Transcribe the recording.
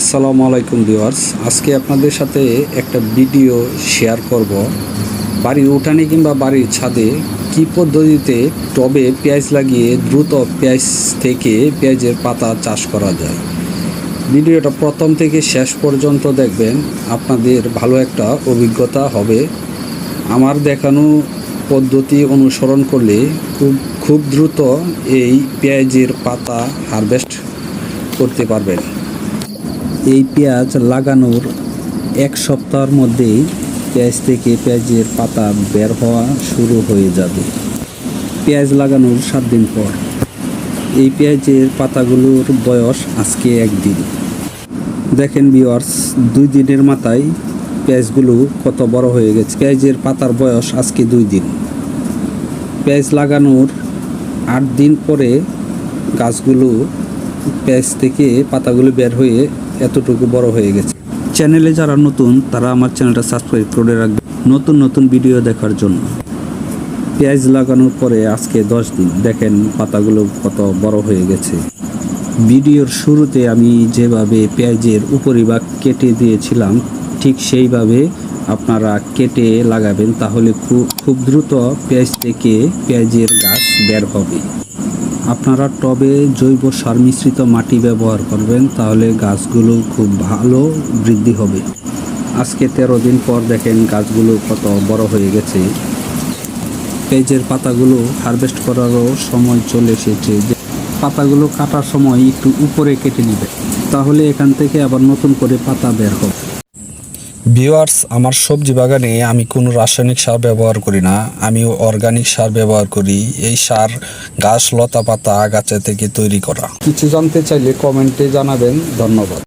আসসালামু আলাইকুম ভিউয়ার্স। আজকে আপনাদের সাথে একটা ভিডিও শেয়ার করব। বাড়ির উঠানে কিংবা বাড়ির ছাদে কি পদ্ধতিতে টবে পেঁয়াজ লাগিয়ে দ্রুত পেঁয়াজ থেকে পেঁয়াজের পাতা চাষ করা যায়। ভিডিওটা প্রথম থেকে শেষ পর্যন্ত দেখবেন। আপনাদের ভালো একটা অভিজ্ঞতা হবে। আমার দেখানো পদ্ধতি অনুসরণ করলে খুব খুব দ্রুত এই পেঁয়াজের পাতা হারভেস্ট করতে পারবেন। এই পেঁয়াজ লাগানোর এক সপ্তাহের মধ্যেই পেঁয়াজ থেকে পেঁয়াজের পাতা বের হওয়া শুরু হয়ে যাবে। পেঁয়াজ লাগানোর সাত দিন পর। এই পেঁয়াজের পাতাগুলোর বয়স আজকে একদিন। দেখেন বিওয়ার্স দুই দিনের মাথায় পেঁয়াজগুলো কত বড় হয়ে গেছে। পেঁয়াজের পাতার বয়স আজকে দুই দিন। পেঁয়াজ লাগানোর আট দিন পরে গাছগুলো পেঁয়াজ থেকে পাতাগুলো বের হয়ে এতটুকু বড় হয়ে গেছে। চ্যানেলে যারা নতুন, তারা আমার চ্যানেলটা সাবস্ক্রাইব করে রাখবে। নতুন নতুন ভিডিও দেখার জন্য। পেঁয়াজ লাগানোর পরে আজকে দশ দিন। দেখেন পাতাগুলো কত বড় হয়ে গেছে। ভিডিওর শুরুতে আমি যেভাবে পেঁয়াজের উপরিভাগ কেটে দিয়েছিলাম, ঠিক সেইভাবে আপনারা কেটে লাগাবেন, তাহলে খুব খুব দ্রুত পেঁয়াজ থেকে পেঁয়াজের গাছ বের হবে। আপনারা টবে জৈব সার মিশ্রিত মাটি ব্যবহার করবেন, তাহলে গাছগুলো খুব ভালো বৃদ্ধি হবে। আজকে তেরো দিন পর দেখেন গাছগুলো কত বড় হয়ে গেছে। পেজের পাতাগুলো হারভেস্ট করারও সময় চলে এসেছে। যে পাতাগুলো কাটার সময় একটু উপরে কেটে নেবে তাহলে এখান থেকে আবার নতুন করে পাতা বের হবে। ভিওয়ার্স আমার সবজি বাগানে আমি কোনো রাসায়নিক সার ব্যবহার করি না। আমি অর্গানিক সার ব্যবহার করি। এই সার গাছ, লতা পাতা, আগাছা থেকে তৈরি করা। কিছু জানতে চাইলে কমেন্টে জানাবেন। ধন্যবাদ।